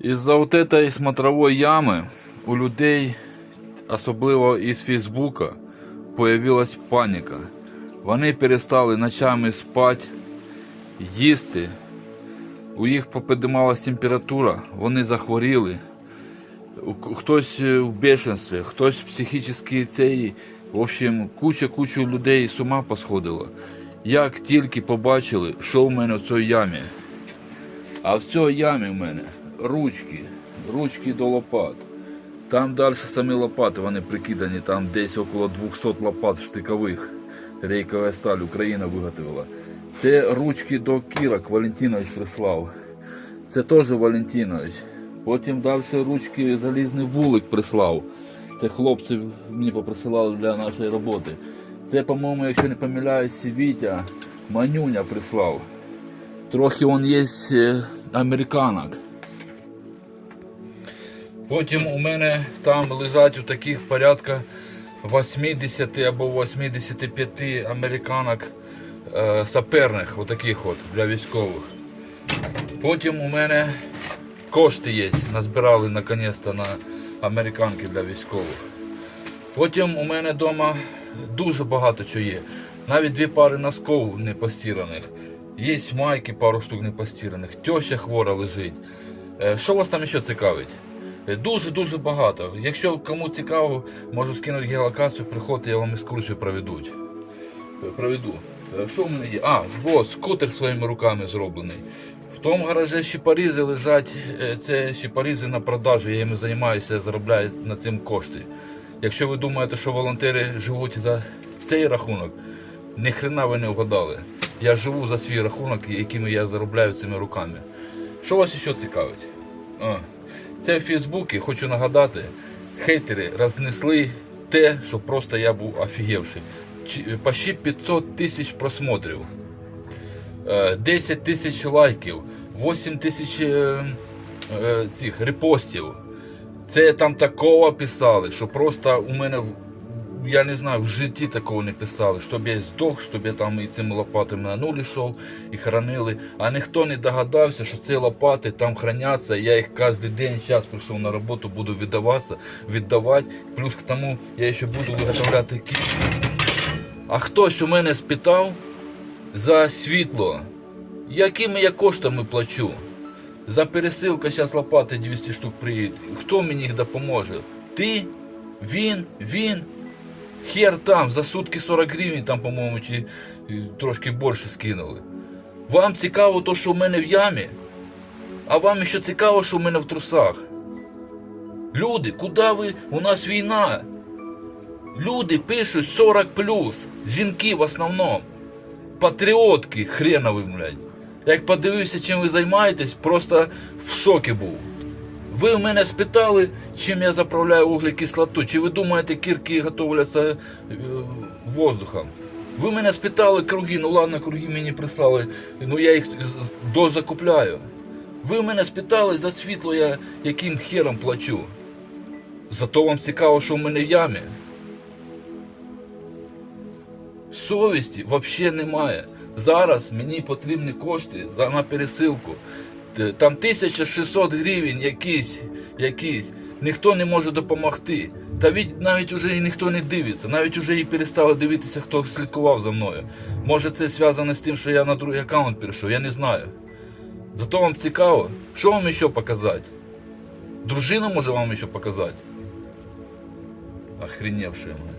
Із-за вот этой смотрової ями у людей, особливо із Фейсбука, появилась паніка. Вони перестали ночами спати, їсти. У їх попіднімалась температура, вони захворіли. Хтось е, в бешенстві, хтось психічний цей. В общем, куча-куча людей з ума посходила. Як тільки побачили, що в мене в цій ямі. А в цій ямі в мене ручки, ручки до лопат. Там далі самі лопати, вони прикидані, там десь около 200 лопат штикових. Рейкова сталь Україна виготовила. Це ручки до кірок Валентинович прислав. Це теж Валентинович. Потім далі ручки залізний вулик прислав. Це хлопці мені поприсилали для нашої роботи. Це, по-моєму, якщо не помиляюсь, Вітя Манюня прислав. Трохи він є е, американок. Потім у мене там лежать у таких порядка 80 або 85 американок е, саперних, отаких от для військових. Потім у мене кошти є, назбирали наконець-то на американки для військових. Потім у мене вдома дуже багато чого є. Навіть дві пари носков не постіраних. Є майки, пару штук не постіраних. Теща хвора лежить. Е, Що вас там ще цікавить? Дуже-дуже багато. Якщо кому цікаво, можу скинути геолокацію, приходьте, я вам екскурсію проведу. Е, Проведу. Що в мене є? А, ось скутер своїми руками зроблений. В тому гаражі щепорізи лежать, е, це щепорізи на продажу, я їми займаюся, заробляю на цим кошти. Якщо ви думаєте, що волонтери живуть за цей рахунок, ні хрена ви не вгадали. Я живу за свій рахунок, якими я заробляю цими руками. Що вас ще цікавить? А, це в Фейсбуці, хочу нагадати, хейтери рознесли те, що просто я був офігевший. Чи- Почти 500 тисяч просмотрів. Е, 10 тисяч лайків, 8 тисяч е, е, цих репостів. Це там такого писали, що просто у мене я не знаю, в житті такого не писали, щоб я здох, щоб я там і цими лопатами на нуль йшов і хранили. А ніхто не догадався, що ці лопати там храняться. Я їх кожен день зараз прийшов на роботу, буду віддаватися, віддавати. Плюс к тому я ще буду виготовляти кіт. А хтось у мене спитав за світло, якими я коштами плачу. За пересилку зараз лопати 200 штук приїде. Хто мені їх допоможе? Ти? Він? Він? Хер там, за сутки 40 гривень, там, по-моєму, чи е, трошки більше скинули. Вам цікаво то, що в мене в ямі, а вам ще цікаво, що в мене в трусах. Люди, куди ви? У нас війна. Люди пишуть 40 плюс. жінки в основному. Патріотки хренові, блядь. Як подивився, чим ви займаєтесь, просто в шокі був. Ви в мене спитали, чим я заправляю вуглекислоту. Чи ви думаєте, кірки готовляться е, воздухом? Ви мене спитали круги, ну ладно, круги мені прислали, ну я їх дозакупляю. Ви мене спитали за світло, я яким хером плачу. Зато вам цікаво, що в мене в ямі. Совісті взагалі немає. Зараз мені потрібні кошти на пересилку. Там 1600 гривень якісь, якісь. Ніхто не може допомогти. Та від навіть вже і ніхто не дивиться. Навіть вже і перестали дивитися, хто слідкував за мною. Може це зв'язано з тим, що я на другий аккаунт перейшов, я не знаю. Зато вам цікаво, що вам ще показати? Дружину може вам ще показати? Охреневшая, мы.